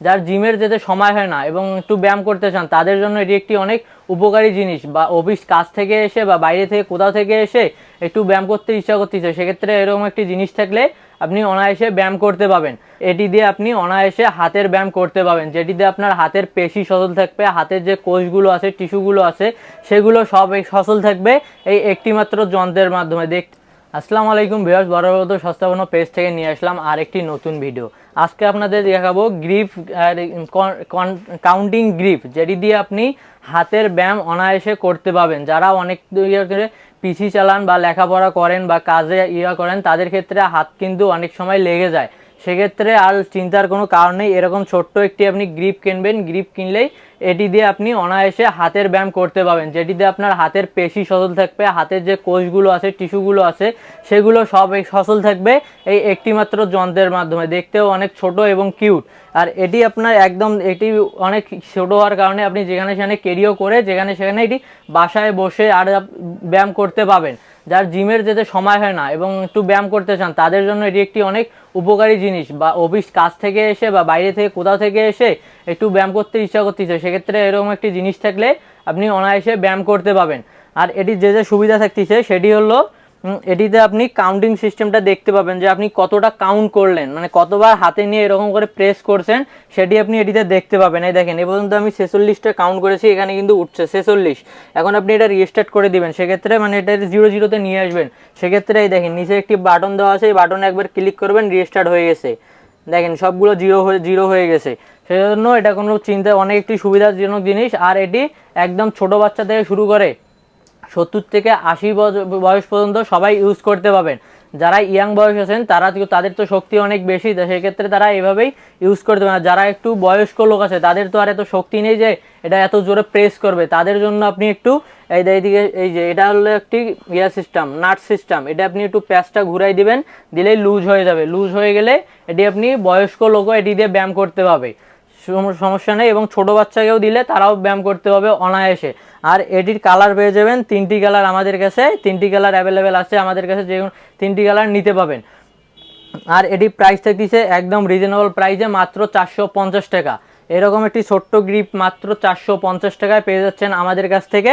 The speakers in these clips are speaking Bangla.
যার জিমের যেতে সময় হয় না এবং একটু ব্যায়াম করতে চান, তাদের জন্য এটি একটি অনেক উপকারী জিনিস বা অফিস কাজ থেকে এসে বা বাইরে থেকে কোথাও থেকে এসে একটু ব্যায়াম করতে ইচ্ছা করতেছে, সেক্ষেত্রে এরকম একটি জিনিস থাকলে আপনি অনায়াসে ব্যায়াম করতে পাবেন। এটি দিয়ে আপনি অনায়াসে হাতের ব্যায়াম করতে পাবেন, যেটি দিয়ে আপনার হাতের পেশি সচল থাকবে, হাতের যে কোষগুলো আছে, টিস্যুগুলো আছে, সেগুলো সব সচল থাকবে এই একটি মাত্র যন্ত্রের মাধ্যমে। দেখ আসসালামু আলাইকুম ভিউয়ার্স বরাবর সস্তাবন পেজ থেকে নিয়ে আসলাম আর একটি নতুন ভিডিও আজকে আপনাদের দেখাবো গ্রিপ কাউন্টিং গ্রিপ যেটি দিয়ে আপনি হাতের ব্যায়াম অনায়াসে করতে পাবেন যারা অনেক ইয়ে করে চালান বা লেখাপড়া করেন বা কাজে ইয়া করেন, তাদের ক্ষেত্রে হাত কিন্তু অনেক সময় লেগে যায়। সেক্ষেত্রে আর চিন্তার কোনো কারণ নেই। এরকম ছোট্ট একটি আপনি গ্রিপ কিনবেন। গ্রিপ কিনলেই এটি দিয়ে আপনি অনায়াসে হাতের ব্যায়াম করতে যেটি দিয়ে আপনার হাতের পেশি সচল থাকবে, হাতের যে কোষগুলো আছে, টিস্যুগুলো আছে, সেগুলো সব সচল থাকবে এই একটিমাত্র যন্ত্রের মাধ্যমে। দেখতেও অনেক ছোট এবং কিউট। আর এটি আপনার একদম, এটি অনেক ছোট হওয়ার কারণে আপনি যেখানে সেখানে কেরিও করে, যেখানে সেখানে এটি বাসায় বসে আর ব্যায়াম করতে পাবেন যার জিমের যেতে সময় হয় না এবং একটু ব্যায়াম করতে চান, তাদের জন্য এটি একটি অনেক উপকারী জিনিস বা অফিস কাজ থেকে এসে বা বাইরে থেকে কোথাও থেকে এসে একটু ব্যায়াম করতে ইচ্ছা করতেছে, সেক্ষেত্রে এরকম একটি জিনিস থাকলে আপনি অনায়াসে ব্যায়াম করতে পাবেন আর এটি যে যে সুবিধা থাকতেছে, সেটি হলো এটিতে আপনি কাউন্টিং সিস্টেমটা দেখতে পাবেন যে আপনি কতটা কাউন্ট করলেন। মানে কতবার হাতে নিয়ে এরকম করে প্রেস করছেন, সেটি আপনি এটিতে দেখতে পাবেন। এই দেখেন এ পর্যন্ত আমি ছেচল্লিশটা কাউন্ট করেছি, এখানে কিন্তু উঠছে ছেচল্লিশ। এখন আপনি এটা রিস্টার্ট করে দিবেন। সেক্ষেত্রে মানে এটা জিরো জিরোতে নিয়ে আসবেন। সেক্ষেত্রে এই দেখেন, নিচে একটি বাটন দেওয়া আছে, এই বাটনে একবার ক্লিক করবেন রিস্টার্ট হয়ে গেছে। দেখেন, সবগুলো জিরো হয়ে জিরো হয়ে গেছে। সেজন্য এটা কোনো চিন্তা অনেক একটি সুবিধাজনক জিনিস। আর এটি একদম ছোট বাচ্চা থেকে শুরু করে সত্তর থেকে আশি বয়স পর্যন্ত সবাই ইউজ করতে পারবেন। যারা ইয়াং বয়স আছেন, তারা তাদের তো শক্তি অনেক বেশি সেক্ষেত্রে তারা এভাবেই ইউজ করতে আর যারা একটু বয়স্ক লোক আছে, তাদের তো আর এত শক্তি নেই যে এটা এত জোরে প্রেস করবে। তাদের জন্য আপনি একটু এই এইদিকে, এই যে এটা হলো একটি ইয়া সিস্টেম নাট সিস্টেম এটা আপনি একটু প্যাচটা ঘুরাই দিবেন, দিলেই লুজ হয়ে যাবে। লুজ হয়ে গেলে এটি আপনি বয়স্ক লোকও এটি দিয়ে ব্যায়াম করতে পারবে। সমস্যা নেই এবং ছোটো বাচ্চাকেও দিলে তারাও ব্যায়াম করতে হবে অনায়াসে। আর এটির কালার পেয়ে যাবেন, তিনটি কালার আমাদের কাছে, তিনটি কালার অ্যাভেলেবেল আছে আমাদের কাছে, যে তিনটি কালার নিতে পাবেন। আর এটি প্রাইস থাকতেছে একদম রিজনেবল প্রাইসে মাত্র চারশো পঞ্চাশ টাকা। এরকম একটি ছোট্ট গ্রিপ মাত্র চারশো পঞ্চাশ টাকায় পেয়ে যাচ্ছেন আমাদের কাছ থেকে।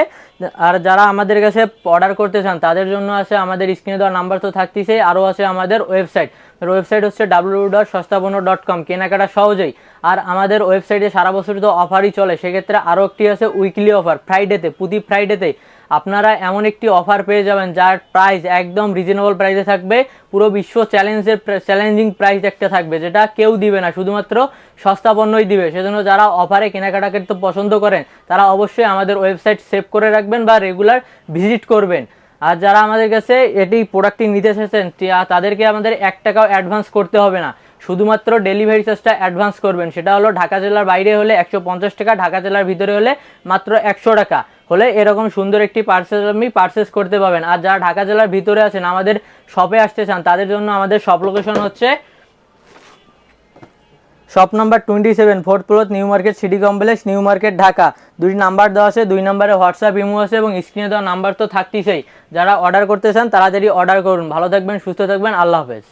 আর যারা আমাদের কাছে অর্ডার করতে চান, তাদের জন্য আছে আমাদের স্ক্রিনে দেওয়ার নাম্বার তো থাকতেছে আরও আছে আমাদের ওয়েবসাইট ওয়েবসাইট হচ্ছে ডাব্লিউ ডট সস্তাপন্ন ডট কম কেনাকাটা সহজেই। আর আমাদের ওয়েবসাইটে সারা বছর তো অফারই চলে, সেক্ষেত্রে আরও একটি আছে উইকলি অফার ফ্রাইডেতে প্রতি ফ্রাইডেতে আপনারা এমন একটি অফার পেয়ে যাবেন যার প্রাইস একদম রিজনেবল প্রাইসে থাকবে। পুরো বিশ্ব চ্যালেঞ্জের চ্যালেঞ্জিং প্রাইস একটা থাকবে, যেটা কেউ দিবে না, শুধুমাত্র সস্তা পণ্যই দিবে। সেজন্য যারা অফারে কেনাকাটা করতে পছন্দ করেন, তারা অবশ্যই আমাদের ওয়েবসাইট সেভ করে রাখবেন বা রেগুলার ভিজিট করবেন। আর যারা আমাদের কাছে এটি প্রোডাক্টটি নিতে এসেছেন তাদেরকে আমাদের এক টাকাও অ্যাডভান্স করতে হবে না। শুধুমাত্র ডেলিভারি চার্জটা অ্যাডভান্স করবেন। সেটা হলো ঢাকা জেলার বাইরে হলে একশো পঞ্চাশ টাকা, ঢাকা জেলার ভিতরে হলে মাত্র একশো টাকা। হলে এরকম সুন্দর একটি পার্সেল আপনি পারচেস করতে পারবেন। আর যারা ঢাকা জেলার ভিতরে আছেন, আমাদের শপে আসতে চান, তাদের জন্য আমাদের শপ লোকেশন হচ্ছে shop number twenty seven fourth floor new market city complex new market Dhaka দুই নাম্বার দেওয়া আছে, দুই নাম্বারে হোয়াটসঅ্যাপ ইমো আছে এবং স্ক্রিনে দেওয়া নাম্বার তো থাকতেই যারা অর্ডার করতে চান, তাড়াতাড়ি অর্ডার করুন। ভালো থাকবেন, সুস্থ থাকবেন, আল্লাহ হাফেজ।